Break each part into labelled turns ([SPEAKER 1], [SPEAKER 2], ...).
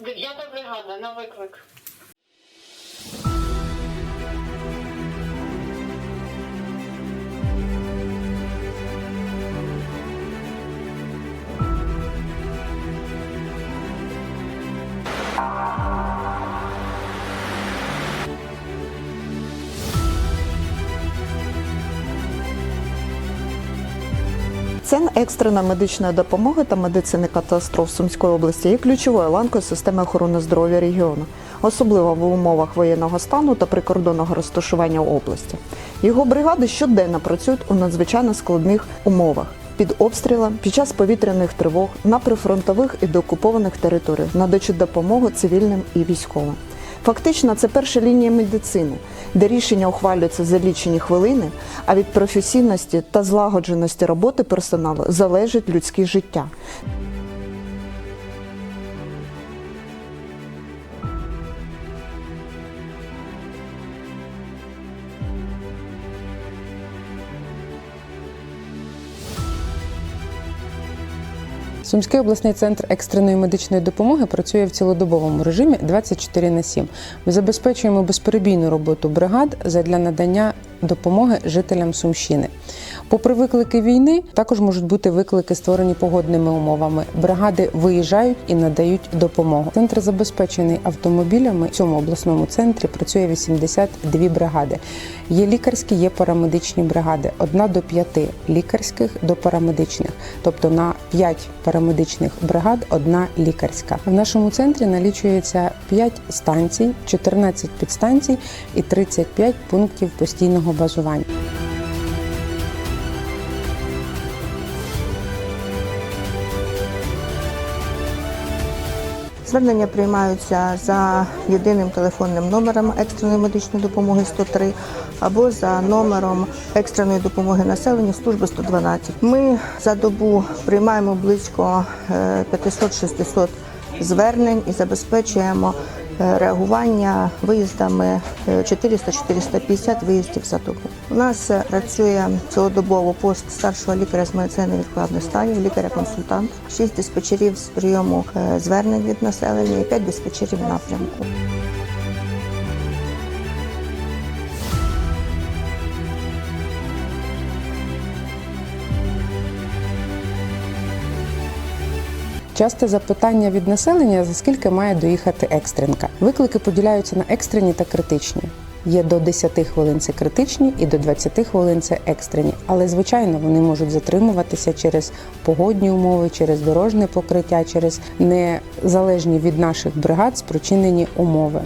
[SPEAKER 1] Дев'ята бригада на виклик.
[SPEAKER 2] Центр екстреної медичної допомоги та медицини катастроф Сумської області є ключовою ланкою системи охорони здоров'я регіону, особливо в умовах воєнного стану та прикордонного розташування області. Його бригади щоденно працюють у надзвичайно складних умовах. Під обстрілом, під час повітряних тривог на прифронтових і деокупованих територіях, надаючи допомогу цивільним і військовим. Фактично, це перша лінія медицини, де рішення ухвалюються за лічені хвилини, а від професійності та злагодженості роботи персоналу залежить людське життя.
[SPEAKER 3] Сумський обласний центр екстреної медичної допомоги працює в цілодобовому режимі 24 на 7. Ми забезпечуємо безперебійну роботу бригад задля надання допомоги жителям Сумщини. Попри виклики війни, також можуть бути виклики, створені погодними умовами. Бригади виїжджають і надають допомогу. Центр забезпечений автомобілями. В цьому обласному центрі працює 82 бригади. Є лікарські, є парамедичні бригади. Одна до п'яти лікарських до парамедичних, тобто на 5 парамедичних бригад одна лікарська. В нашому центрі налічується 5 станцій, 14 підстанцій і 35 пунктів постійного базування.
[SPEAKER 4] Звернення приймаються за єдиним телефонним номером екстреної медичної допомоги 103 або за номером екстреної допомоги населенню служби 112. Ми за добу приймаємо близько е, 500-600 звернень і забезпечуємо е, реагування виїздами е, 400-450 виїздів за добу. У нас е, працює цілодобово пост старшого лікаря з медицини відкладних станів, лікаря-консультанта, 6 диспетчерів з прийому е, звернень від населення і 5 диспетчерів напрямку.
[SPEAKER 3] Часте запитання від населення, за скільки має доїхати екстренка. Виклики поділяються на екстрені та критичні. Є до 10 хвилин це критичні і до 20 хвилин це екстрені. Але звичайно вони можуть затримуватися через погодні умови, через дорожне покриття, через незалежні від наших бригад спричинені умови.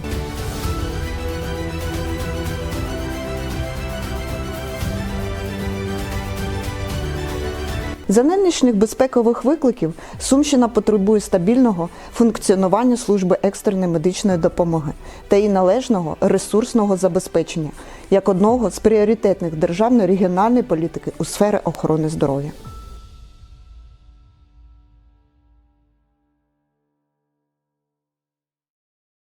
[SPEAKER 2] За нинішніх безпекових викликів Сумщина потребує стабільного функціонування служби екстреної медичної допомоги та її належного ресурсного забезпечення як одного з пріоритетних державної регіональної політики у сфері охорони здоров'я.